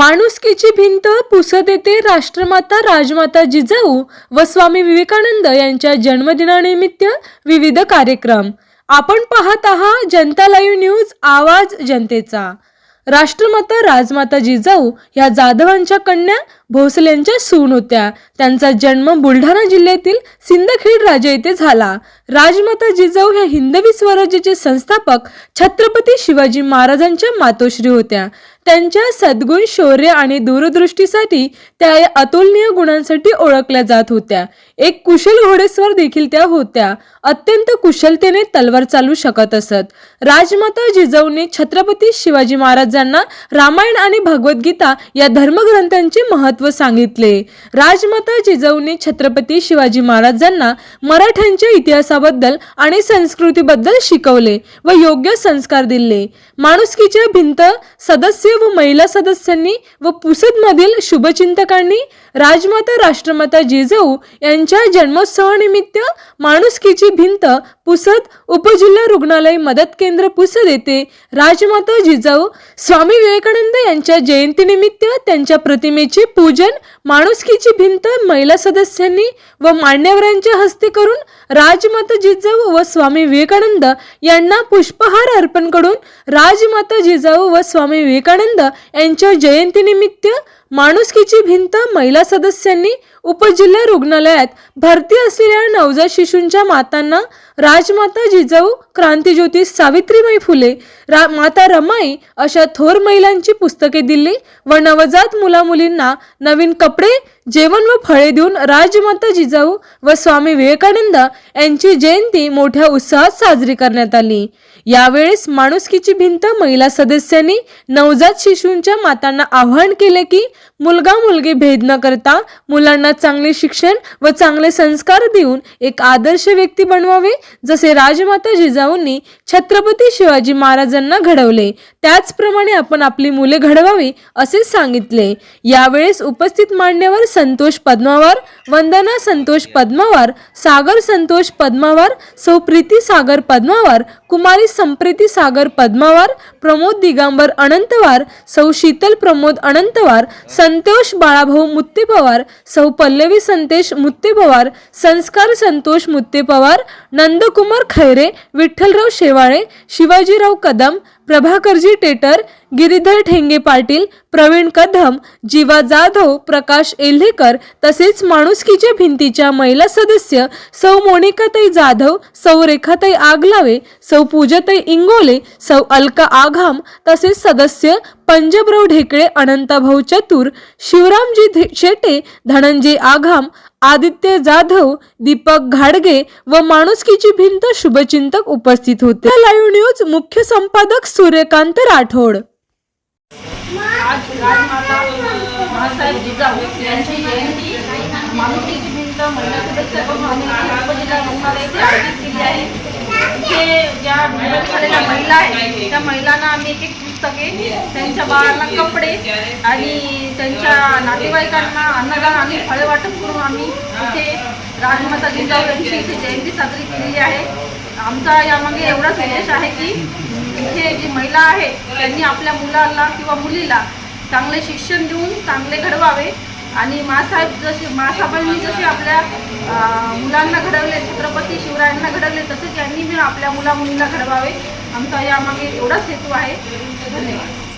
माणुसकीची भिंत पुसत येते राष्ट्रमाता राजमाता जिजाऊ व स्वामी विवेकानंद यांच्या जन्मदिनानिमित्त विविध कार्यक्रम. आपण पाहत आहात जनता लाईव्ह न्यूज आवाज जनतेचा. राष्ट्रमाता राजमाता जिजाऊ ह्या जाधवांच्या कन्या भोसल्यांच्या सून होत्या. त्यांचा जन्म बुलढाणा जिल्ह्यातील सिंदखेड राजा येथे झाला. राजमाता जिजाऊ ह्या हिंदवी स्वराज्याचे संस्थापक छत्रपती शिवाजी महाराजांच्या मातोश्री होत्या. त्यांच्या सद्गुण शौर्य आणि दूरदृष्टीसाठी त्या या अतुलनीय गुणांसाठी ओळखल्या जात होत्या. एक कुशल घोडेस्वर देखील त्या होत्या. अत्यंत कुशलतेने तलवार चालू शकत असत. राजमाता जिजाऊने छत्रपती शिवाजी महाराजांना रामायण आणि भगवद्गीता या धर्मग्रंथांचे महत्त्व सांगितले. राजमाता जिजाऊने छत्रपती शिवाजी महाराजांना मराठ्यांच्या इतिहासाबद्दल आणि संस्कृतीबद्दल शिकवले व योग्य संस्कार दिले. माणुसकीच्या भिंत सदस्य व महिला सदस्यांनी व पुसदमधील शुभचिंतकांनी राजमाता राष्ट्रमाता जिजाऊ यांच्या जन्मोत्सवानिमित्त माणुसकीची भिंत पुसद उपजिल्हा रुग्णालय मदत केंद्र पुसद येथे राजमाता जिजाऊ स्वामी विवेकानंद यांच्या जयंतीनिमित्त त्यांच्या प्रतिमेचे पूजन माणुसकीची भिंत महिला सदस्यांनी व मान्यवरांच्या हस्ते करून राजमाता जिजाऊ व स्वामी विवेकानंद यांना पुष्पहार अर्पण करून राजमाता जिजाऊ व स्वामी विवेकानंद यांच्या जयंतीनिमित्त माणुसकीची भिंत महिला सदस्यांनी उपजिल्हा रुग्णालयात भरती असलेल्या नवजात शिशूंच्या मातांना राजमाता जिजाऊ क्रांतीज्योती सावित्रीबाई फुले रा माता रमाई अशा थोर महिलांची पुस्तके दिली व नवजात मुलामुलींना नवीन कपडे அப்படி जेवण व फळे देऊन राजमाता जिजाऊ व स्वामी विवेकानंद यांची जयंती मोठ्या उत्साहात साजरी करण्यात आली. यावेळेस माणुसकीची भिंत महिला सदस्यांनी नवजात शिशूंच्या मातांना आवाहन केले की मुलगा मुलगी भेद न करता मुलांना चांगले शिक्षण व चांगले संस्कार देऊन एक आदर्श व्यक्ती बनवावे. जसे राजमाता जिजाऊंनी छत्रपती शिवाजी महाराजांना घडवले त्याचप्रमाणे आपण आपली मुले घडवावी असे सांगितले. यावेळेस उपस्थित मान्यवर संतोष पद्मावार वंदना संतोष पद्मावार सागर संतोष पद्मावार सौ प्रीती सागर पद्मावार कुमारी संप्रीती सागर पद्मावार प्रमोद दिगांबर अनंतवार सौ शीतल प्रमोद अनंतवार संतोष बाळाभाऊ मुत्ते पवार सौ पल्लवी संतेश मुत्ते पवार संस्कार संतोष मुत्ते पवार नंदकुमार खैरे विठ्ठलराव शेवाळे शिवाजीराव कदम प्रभाकरजी टेटर गिरीधर ठेंगे पाटील प्रवीण कदम जीवा जाधव प्रकाश एल्हेकर तसेच माणुसकीच्या भिंतीच्या महिला सदस्य सौ मोनिकाताई जाधव सौ रेखाताई आगलावे सौ पूजाताई इंगोले सौ अलका आघाम तसेच सदस्य पंजबराव ढेकळे अनंताभाऊ चतुर शिवरामजी धे- शेटे धनंजय आघाम आदित्य जाधव दीपक घाडगे व माणुसकीची भिंत शुभचिंतक उपस्थित होते. लाईव्ह न्यूज मुख्य संपादक सूर्यकांत राठोड. आज राजमाता महासाहेब जिजाऊ यांची जयंती. माणुसकीची भिंत महिला सदस्य उपजिल्हा आयोजित केली आहे. इथे ज्या झालेल्या महिला आहेत त्या महिलांना आम्ही एक एक पुस्तके त्यांच्या बाळांना कपडे आणि त्यांच्या नातेवाईकांना अन्नदान आणि फळे वाटप करून आम्ही इथे राजमाता जिजाऊ यांची इथे जयंती साजरी केलेली आहे. आमचा यामागे एवढाच उद्देश आहे की इथे जी महिला आहे त्यांनी आपल्या मुलाला किंवा मुलीला चांगले शिक्षण देऊन चांगले घडवावे. आणि मासाहेब जसे मासाहेबांनी जसे आपल्या मुलांना घडवले छत्रपती शिवरायांना घडवले तसेच यांनी आपल्या मुला मुलीला घडवावे. आमचा यामागे एवढाच हेतू आहे. धन्यवाद.